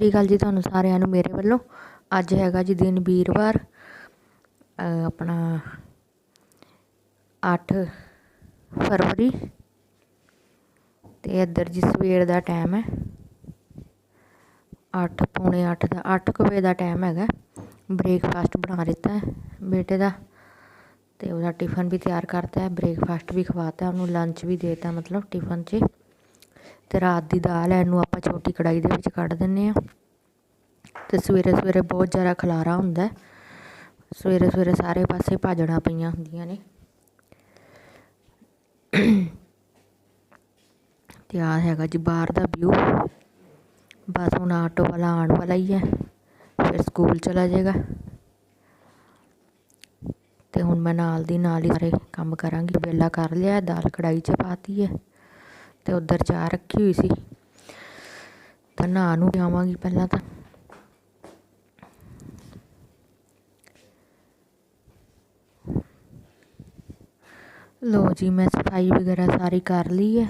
ਸ੍ਰੀ ਅਕਾਲ ਜੀ ਤੁਹਾਨੂੰ ਸਾਰਿਆਂ ਨੂੰ ਮੇਰੇ ਵੱਲੋਂ। ਅੱਜ ਹੈਗਾ ਜੀ ਦਿਨ ਵੀਰਵਾਰ ਆਪਣਾ 8 ਫਰਵਰੀ। ਤੇ ਇੱਧਰ ਜੀ ਸਵੇਰ ਦਾ ਟਾਈਮ ਹੈ। 8 ਪੌਣੇ 8 ਦਾ 8 ਕੁ ਵਜੇ ਦਾ ਟਾਈਮ ਹੈਗਾ। ਬ੍ਰੇਕਫਾਸਟ ਬਣਾ ਦਿੱਤਾ ਹੈ ਬੇਟੇ ਦਾ। ਤੇ ਉਹਦਾ ਟਿਫਨ ਵੀ ਤਿਆਰ ਕਰਤਾ ਹੈ ਬ੍ਰੇਕਫਾਸਟ ਵੀ ਖਵਾਤਾ ਉਹਨੂੰ ਲੰਚ ਵੀ ਦੇਤਾ ਮਤਲਬ ਟਿਫਨ 'ਚ। ਤੇ ਰਾਤ ਦੀ ਦਾਲ ਹੈ ਇਹਨੂੰ ਆਪਾਂ ਛੋਟੀ ਕੜਾਈ ਦੇ ਵਿੱਚ ਕੱਢ ਦਿੰਨੇ ਆ। ਤੇ ਸਵੇਰੇ ਸਵੇਰੇ ਬਹੁਤ ਜ਼ਿਆਦਾ ਖਲਾਰਾ ਹੁੰਦਾ ਸਵੇਰੇ ਸਵੇਰੇ ਸਾਰੇ ਪਾਸੇ ਭਾਜਣਾ ਪਈਆਂ ਹੁੰਦੀਆਂ ਨੇ। ਤੇ ਆ ਹੈਗਾ ਜੀ ਬਾਹਰ ਦਾ ਵਿਊ ਬਸ ਹੁਣ ਆਟੋ ਵਾਲਾ ਆਉਣ ਵਾਲਾ ਹੀ ਹੈ ਫਿਰ ਸਕੂਲ ਚਲਾ ਜਾਏਗਾ। ਤੇ ਹੁਣ ਮੈਂ ਨਾਲ ਦੀ ਨਾਲ ਹੀ ਸਾਰੇ ਕੰਮ ਕਰਾਂਗੀ। ਵੇਲਾ ਕਰ ਲਿਆ, ਦਾਲ ਕੜਾਈ 'ਚ ਪਾਤੀ ਹੈ ਤੇ ਉਧਰ ਚਾਹ ਰੱਖੀ ਹੋਈ ਸੀ। ਤਾਂ ਨਹਾ ਨੂੰ ਜਾਵਾਂਗੀ ਪਹਿਲਾਂ ਤਾਂ। ਲੋ ਜੀ, ਮੈਂ ਸਫ਼ਾਈ ਵਗੈਰਾ ਸਾਰੀ ਕਰ ਲਈ ਹੈ।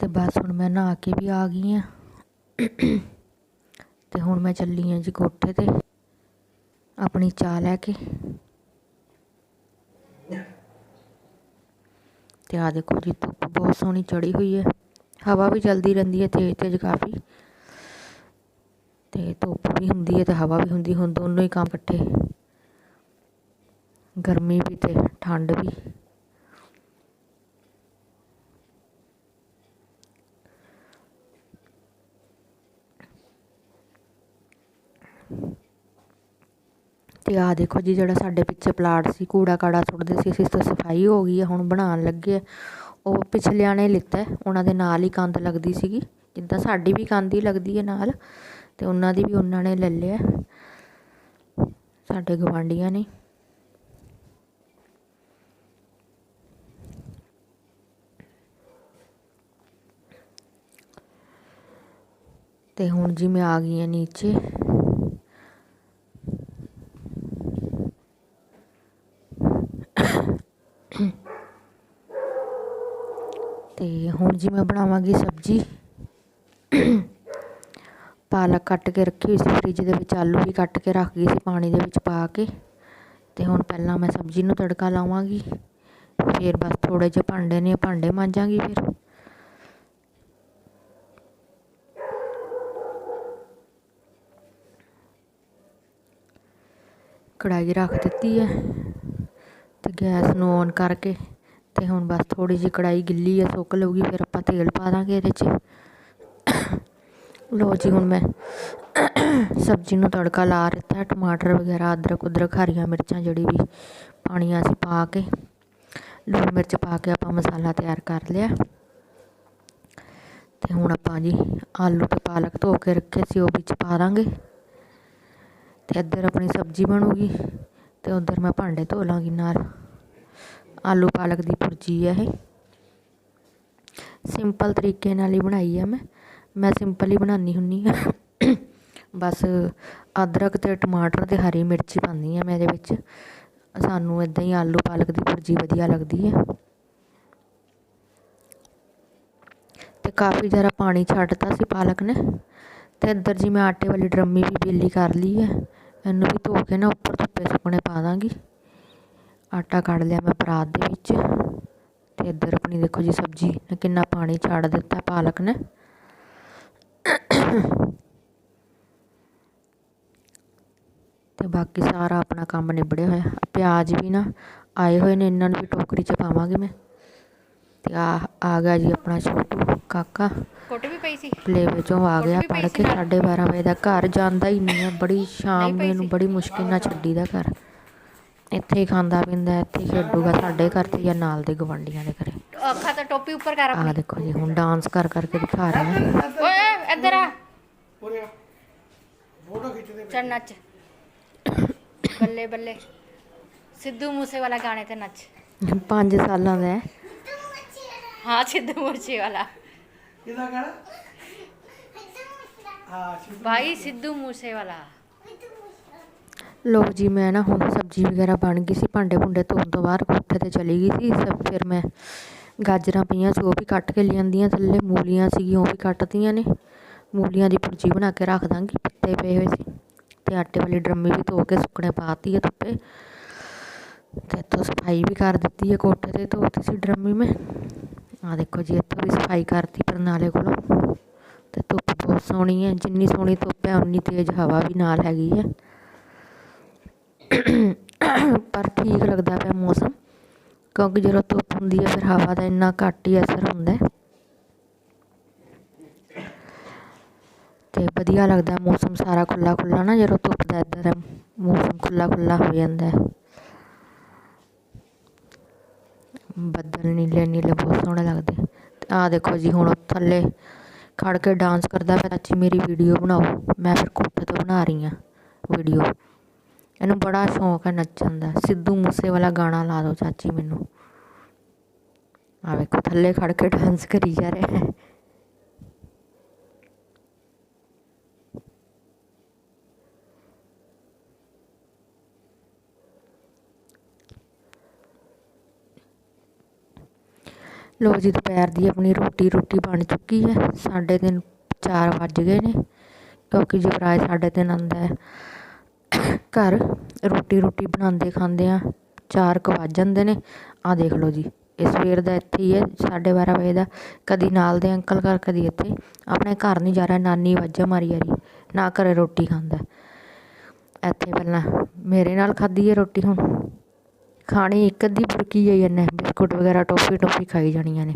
ਤੇ ਬਸ ਹੁਣ ਮੈਂ ਨਹਾ ਕੇ ਵੀ ਆ ਗਈ ਆ ਅਤੇ ਹੁਣ ਮੈਂ ਚੱਲੀ ਹਾਂ ਜੀ ਕੋਠੇ ਤੇ, ਆਪਣੀ ਚਾਹ ਲੈ ਕੇ। ਤੇ ਆ ਦੇਖੋ ਜੀ, ਧੁੱਪ ਬਹੁਤ ਸੋਹਣੀ ਚੜੀ ਹੋਈ ਹੈ। ਹਵਾ ਵੀ ਚੱਲਦੀ ਰਹਿੰਦੀ ਹੈ ਤੇਜ਼ ਤੇਜ਼ ਕਾਫੀ। ਤੇ ਧੁੱਪ ਵੀ ਹੁੰਦੀ ਹੈ ਤੇ ਹਵਾ ਵੀ ਹੁੰਦੀ, ਹੁਣ ਦੋਨੋਂ ਹੀ ਕੰਮ ਇਕੱਠੇ। ਗਰਮੀ ਵੀ ਤੇ ਠੰਡ ਵੀ। ਤੇ ਆਹ ਦੇਖੋ ਜੀ, ਜਿਹੜਾ ਸਾਡੇ ਪਿੱਛੇ ਪਲਾਟ ਸੀ, ਕੂੜਾ ਕਾੜਾ ਸੁੱਟਦੇ ਸੀ, ਅਸੀਂ ਤਾਂ ਸਫ਼ਾਈ ਹੋ ਗਈ ਹੈ, ਹੁਣ ਬਣਾਉਣ ਲੱਗੇ ਆ। ਉਹ ਪਿਛਲਿਆਂ ਨੇ ਲਿੱਤਾ ਉਹਨਾਂ ਦੇ ਨਾਲ ਹੀ ਕੰਧ ਲੱਗਦੀ ਸੀਗੀ, ਜਿੱਦਾਂ ਸਾਡੀ ਵੀ ਕੰਧ ਹੀ ਲੱਗਦੀ ਹੈ ਨਾਲ, ਤੇ ਉਹਨਾਂ ਦੀ ਵੀ ਉਹਨਾਂ ਨੇ ਲੈ ਲਿਆ ਸਾਡੇ ਗਵਾਂਢੀਆਂ ਨੇ। ਤੇ ਹੁਣ ਜੀ ਮੈਂ ਆ ਗਈ ਹਾਂ ਨੀਚੇ। ਅਤੇ ਹੁਣ ਜੀ ਮੈਂ ਬਣਾਵਾਂਗੀ ਸਬਜੀ। ਪਾਲਕ ਕੱਟ ਕੇ ਰੱਖੀ ਹੋਈ ਸੀ, ਫ੍ਰਿਜ ਦੇ ਵਿੱਚ ਆਲੂ ਵੀ ਕੱਟ ਕੇ ਰੱਖ ਗਈ ਸੀ, ਪਾਣੀ ਦੇ ਵਿੱਚ ਪਾ ਕੇ। ਤੇ ਹੁਣ ਪਹਿਲਾਂ ਮੈਂ ਸਬਜੀ ਨੂੰ ਤੜਕਾ ਲਾਵਾਂਗੀ। ਫਿਰ ਬਸ ਥੋੜੇ ਜਿਹੇ ਭਾਂਡੇ ਨੇ, ਭਾਂਡੇ ਮਾਂਜਾਂਗੀ ਫਿਰ। ਕੜਾਈ ਰੱਖ ਦਿੱਤੀ ਹੈ ਤੇ ਗੈਸ ਨੂੰ ਔਨ ਕਰਕੇ ਅਤੇ ਹੁਣ ਬਸ ਥੋੜ੍ਹੀ ਜਿਹੀ ਕੜਾਹੀ ਗਿੱਲੀ ਹੈ ਸੁੱਕ ਲਊਗੀ, ਫਿਰ ਆਪਾਂ ਤੇਲ ਪਾ ਦਾਂਗੇ ਇਹਦੇ 'ਚ। ਲੋ ਜੀ, ਹੁਣ ਮੈਂ ਸਬਜ਼ੀ ਨੂੰ ਤੜਕਾ ਲਾ ਦਿੱਤਾ, ਟਮਾਟਰ ਵਗੈਰਾ, ਅਦਰਕ ਉਦਰਕ, ਹਰੀਆਂ ਮਿਰਚਾਂ ਜਿਹੜੀ ਵੀ ਪਾਣੀਆਂ ਸੀ ਪਾ ਕੇ, ਲੂਣ ਮਿਰਚ ਪਾ ਕੇ ਆਪਾਂ ਮਸਾਲਾ ਤਿਆਰ ਕਰ ਲਿਆ। ਤੇ ਹੁਣ ਆਪਾਂ ਜੀ ਆਲੂ ਤੇ ਪਾਲਕ ਧੋ ਕੇ ਰੱਖੇ ਸੀ, ਉਹ ਵਿੱਚ ਪਾ ਦਾਂਗੇ। ਤੇ ਇੱਧਰ ਆਪਣੀ ਸਬਜ਼ੀ ਬਣੂਗੀ, ਤੇ ਉਧਰ ਮੈਂ ਭਾਂਡੇ ਧੋ ਲਾਂਗੀ ਨਾਲ। ਆਲੂ ਪਾਲਕ ਦੀ ਭੁਰਜੀ ਹੈ ਇਹ। ਸਿੰਪਲ ਤਰੀਕੇ ਨਾਲ ਹੀ ਬਣਾਈ ਹੈ ਮੈਂ। ਮੈਂ ਸਿੰਪਲ ਹੀ ਬਣਾਉਣੀ ਹੁੰਨੀ ਆ। ਬਸ ਅਦਰਕ ਤੇ ਟਮਾਟਰ ਤੇ ਹਰੀ ਮਿਰਚੀ ਪਾਉਂਦੀ ਆ ਮੈਂ ਇਹਦੇ ਵਿੱਚ। ਸਾਨੂੰ ਇਦਾਂ ਹੀ ਆਲੂ ਪਾਲਕ ਦੀ ਭੁਰਜੀ ਵਧੀਆ ਲੱਗਦੀ ਹੈ ਤੇ ਕਾਫੀ ਜ਼ਿਆਦਾ ਪਾਣੀ ਛੱਡਤਾ ਸੀ ਪਾਲਕ ਨੇ। ਤੇ ਇੱਧਰ ਜੀ ਮੈਂ ਆਟੇ ਵਾਲੀ ਡਰਮੀ ਵੀ ਬੇਲੀ ਕਰ ਲਈ ਹੈ ਇਹਨੂੰ ਵੀ ਧੋ ਕੇ ਨਾ ਉੱਪਰ ਧੁੱਪੇ ਸੁੱਕਣੇ ਪਾ ਦਾਂਗੀ। ਆਟਾ ਕੱਢ ਲਿਆ ਮੈਂ ਪਰਾਤ ਦੇ ਵਿੱਚ ਤੇ ਇੱਧਰ ਆਪਣੀ ਦੇਖੋ ਜੀ ਸਬਜ਼ੀ ਨੇ ਕਿੰਨਾ ਪਾਣੀ ਛੱਡ ਦਿੱਤਾ ਪਾਲਕ ਨੇ। ਤੇ ਬਾਕੀ ਸਾਰਾ ਆਪਣਾ ਕੰਮ ਨਿਬੜਿਆ ਹੋਇਆ। ਪਿਆਜ਼ ਵੀ ਨਾ ਆਏ ਹੋਏ ਨੇ ਇਹਨਾਂ ਨੂੰ ਵੀ ਟੋਕਰੀ 'ਚ ਪਾਵਾਂਗੀ ਮੈਂ। ਤੇ ਆ ਆ ਗਿਆ ਜੀ ਆਪਣਾ ਛੋਟੂ ਕਾਕਾ। ਕੁੱਟ ਵੀ ਪਈ ਸੀ। ਪਲੇ ਵਿੱਚੋਂ ਆ ਗਿਆ ਪੜ ਕੇ 12:30 ਵਜੇ ਦਾ। ਘਰ ਜਾਂਦਾ ਹੀ ਨਹੀਂ ਹੈ ਬੜੀ ਸ਼ਾਮ ਨੂੰ ਬੜੀ ਮੁਸ਼ਕਿਲ ਨਾਲ ਛੱਡੀਦਾ ਘਰ। ਇੱਥੇ ਹੀ ਖਾਂਦਾ ਪੀਂਦਾ ਇੱਥੇ ਹੀ ਖੇਡੂਗਾ ਸਾਡੇ ਘਰ ਤੇ ਜਾਂ ਨਾਲ ਦੇ ਗਵਾਂਢੀਆਂ ਦੇ ਘਰੇ। ਅੱਖਾਂ ਤਾਂ ਟੋਪੀ ਉੱਪਰ ਕਰ ਆ ਦੇਖੋ ਜੀ ਹੁਣ ਡਾਂਸ ਕਰ ਕਰਕੇ ਦਿਖਾ ਰਿਹਾ ਹੈ। ਓਏ ਇੱਧਰ ਆ। ਉਰੇ ਫੋਟੋ ਖਿੱਚਦੇ ਚੱਲ ਨੱਚ। ਬੱਲੇ ਬੱਲੇ। ਸਿੱਧੂ ਮੂਸੇ ਵਾਲਾ ਗਾਣੇ ਤੇ ਨੱਚ। 5 ਸਾਲਾਂ ਦਾ ਹੈ। ਹਾਂ ਸਿੱਧੂ ਮੂਸੇ ਵਾਲਾ ਕਿਹਦਾ ਗਾਣਾ? ਹਾਂ ਸਿੱਧੂ ਭਾਈ ਸਿੱਧੂ ਮੂਸੇ ਵਾਲਾ ਲੋ ਜੀ, ਮੈਂ ਨਾ ਹੁਣ ਸਬਜ਼ੀ ਵਗੈਰਾ ਬਣ ਗਈ ਸੀ, ਭਾਂਡੇ ਭੁੰਡੇ ਧੋਣ ਤੋਂ ਬਾਅਦ ਕੋਠੇ ਤੇ ਚਲੀ ਗਈ ਸੀ ਸਭ ਫਿਰ ਮੈਂ ਗਾਜਰਾਂ ਪਈਆਂ ਸੀ, ਉਹ ਵੀ ਕੱਟ ਕੇ ਲਿਆਂਦੀਆਂ, ਥੱਲੇ ਮੂਲੀਆਂ ਸੀਗੀਆਂ, ਉਹ ਵੀ ਕੱਟਤੀਆਂ ਨੇ। ਮੂਲੀਆਂ ਦੀ ਭੁਰਜੀ ਬਣਾ ਕੇ ਰੱਖ ਦਾਂਗੀ, ਪੱਤੇ ਪਏ ਹੋਏ ਸੀ। ਤੇ ਆਟੇ ਵਾਲੀ ਡਰਮੀ ਵੀ ਧੋ ਕੇ ਸੁੱਕਣੇ ਪਾਤੀ ਹੈ ਧੁੱਪੇ। ਤੇ ਇੱਥੋਂ ਸਫ਼ਾਈ ਵੀ ਕਰ ਦਿੱਤੀ ਹੈ ਕੋਠੇ ਤੇ, ਧੋਤੀ ਸੀ ਡਰਮੀ ਮੈਂ। ਆ ਦੇਖੋ ਜੀ, ਇੱਥੋਂ ਵੀ ਸਫ਼ਾਈ ਕਰਤੀ ਪਰਨਾਲੇ ਕੋਲੋਂ। ਤੇ ਧੁੱਪ ਬਹੁਤ ਸੋਹਣੀ ਹੈ ਜਿੰਨੀ ਸੋਹਣੀ ਧੁੱਪ ਹੈ ਉਨੀ ਤੇਜ਼ ਹਵਾ ਵੀ ਨਾਲ ਹੈਗੀ ਹੈ ਪਰ ਠੀਕ ਲੱਗਦਾ ਪਿਆ ਮੌਸਮ, ਕਿਉਂਕਿ ਜਦੋਂ ਧੁੱਪ ਹੁੰਦੀ ਹੈ ਫਿਰ ਹਵਾ ਦਾ ਇੰਨਾ ਘੱਟ ਹੀ ਅਸਰ ਹੁੰਦਾ ਹੈ। ਤੇ ਵਧੀਆ ਲੱਗਦਾ ਮੌਸਮ ਸਾਰਾ ਖੁੱਲਾ ਖੁੱਲਾ ਨਾ, ਜਦੋਂ ਧੁੱਪ ਦਾ ਇੱਦਾਂ ਦਾ ਮੌਸਮ ਖੁੱਲਾ ਖੁੱਲਾ ਹੋ ਜਾਂਦਾ ਹੈ। ਬੱਦਲ ਨੀਲੇ ਨੀਲੇ ਬਹੁਤ ਸੋਹਣੇ ਲੱਗਦੇ ਤੇ ਆਹ ਦੇਖੋ ਜੀ, ਹੁਣ ਥੱਲੇ ਖੜ ਕੇ ਡਾਂਸ ਕਰਦਾ ਪਿਆ, ਚਾਚੀ ਮੇਰੀ ਵੀਡੀਓ ਬਣਾਓ। ਮੈਂ ਫਿਰ ਕੋਠੇ ਤੋਂ ਬਣਾ ਰਹੀ ਹਾਂ ਵੀਡੀਓ ਇਹਨੂੰ ਬੜਾ ਸ਼ੌਂਕ ਹੈ ਨੱਚਣ ਦਾ। ਸਿੱਧੂ ਮੂਸੇ ਵਾਲਾ ਗਾਣਾ ਲਾ ਦਿਓ ਚਾਚੀ ਮੈਨੂੰ। ਆ ਵੇਖੋ, ਥੱਲੇ ਖੜ ਕੇ ਡਾਂਸ ਕਰੀ ਜਾ ਰਿਹਾ ਹੈ। ਲੋ ਜੀ, ਦੁਪਹਿਰ ਦੀ ਆਪਣੀ ਰੋਟੀ ਰੋਟੀ ਬਣ ਚੁੱਕੀ ਹੈ। ਸਾਢੇ ਦਿਨ ਚਾਰ ਵੱਜ ਗਏ ਨੇ। ਕਿਉਂਕਿ ਯੁਵਰਾਜ ਸਾਡੇ ਦਿਨ ਆਉਂਦਾ ਹੈ ਘਰ। ਰੋਟੀ ਰੋਟੀ ਬਣਾਉਂਦੇ ਖਾਂਦੇ ਆ, ਚਾਰ ਕੁ ਵੱਜ ਜਾਂਦੇ ਨੇ। ਆਹ ਦੇਖ ਲਓ ਜੀ, ਇਹ ਸਵੇਰ ਦਾ ਇੱਥੇ ਹੀ ਹੈ, ਸਾਢੇ ਬਾਰਾਂ ਵਜੇ ਦਾ। ਕਦੀ ਨਾਲ ਦੇ ਅੰਕਲ ਘਰ, ਕਦੀ ਇੱਥੇ। ਆਪਣੇ ਘਰ ਨਹੀਂ ਜਾ ਰਿਹਾ, ਨਾਨੀ ਵਾਜਾ ਮਾਰੀ ਜਾ ਰਹੀ, ਨਾ ਘਰੇ ਰੋਟੀ ਖਾਂਦਾ। ਇੱਥੇ ਪਹਿਲਾਂ ਮੇਰੇ ਨਾਲ ਖਾਧੀ ਹੈ ਰੋਟੀ ਹੁਣ। ਖਾਣੀ ਇੱਕ ਅੱਧੀ ਬੁਰਕੀ ਜਾਈ ਇਹਨੇ, ਬਿਸਕੁਟ ਵਗੈਰਾ ਟੋਫੀ ਟੋਫੀ ਖਾਈ ਜਾਣੀਆਂ ਨੇ।